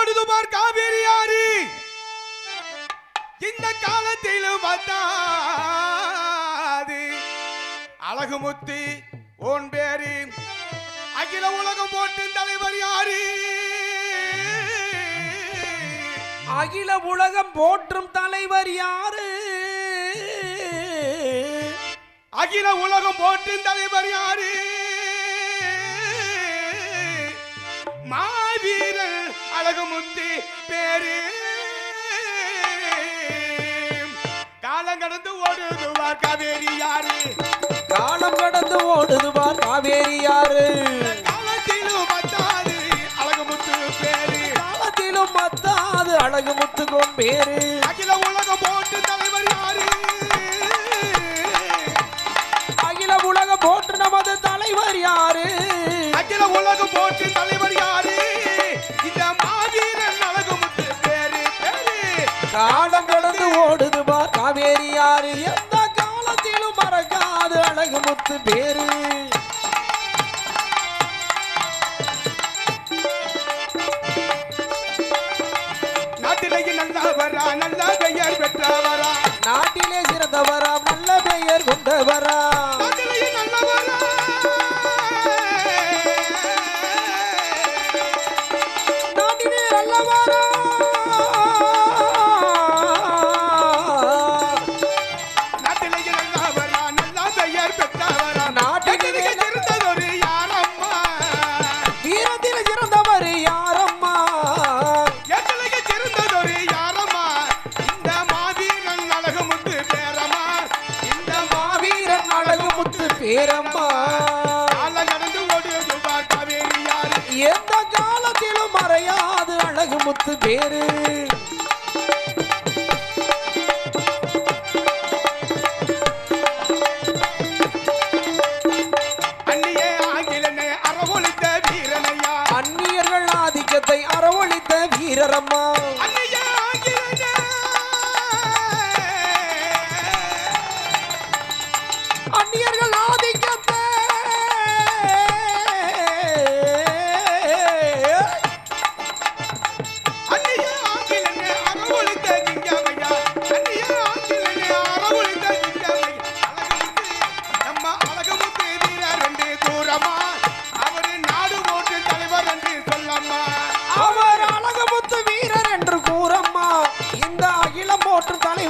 ஓடுது காவேரி ஆறு இந்த காலத்திலும் வந்தாது. அழகுமுத்து ஓன் பேரு அகில உலகம் போட்டு தலைவர் யாரு? அகில உலகம் போற்றும் தலைவர் யாரு? அகில உலகம் போற்றும் தலைவர் யாரு? அழகு முத்தி பேரு. காலம் கடந்து ஓடுதுவார் காவேரி யாரு? காலம் கடந்து ஓடுதுவா காவேரி யாரு? காலத்திலும் பத்தாது அழகு முத்து பேரு. காலத்திலும் மத்தாது அழகு முத்துக்கும் பேரு. காலம் கடந்து ஓடுதுவா காவேரி யாரு எந்த காலத்திலும் மறக்காது அழகு முத்து பேரு. நாட்டிலேயே நல்லவரா நல்ல பெயர் பெற்றவரா. நாட்டிலே சிறந்தவரா நல்ல பெயர் கொண்டவரா. நாட்டிலே நல்லவரா. முத்து பேரம்மா காலம் கடந்து ஓடுவது காவேரி யாரு? எந்த காலத்திலும் மறையாது அழகு முத்து பேரு. அந்நியர்கள் ஆதிக்கத்தை அரவழித்த வீரரம்மா.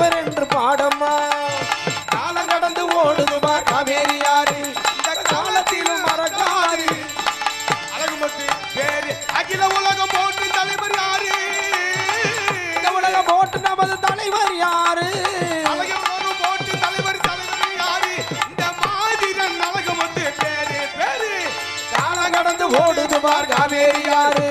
தலைவர் என்று பாடம்மா. காலம் கடந்து ஓடுதுமா காவேரி யாரு இந்த காலத்திலும் மறக்காது. அழகுமுத்து பேரு. அகில உலகம் போட்டு தலைவர் யாரு? இந்த உலகம் போட்டு நமது தலைவர் யாரு? அழகு உலகம் தலைவர் தலைவர் யாரு? இந்த காலம் கடந்து காவேரி யாரு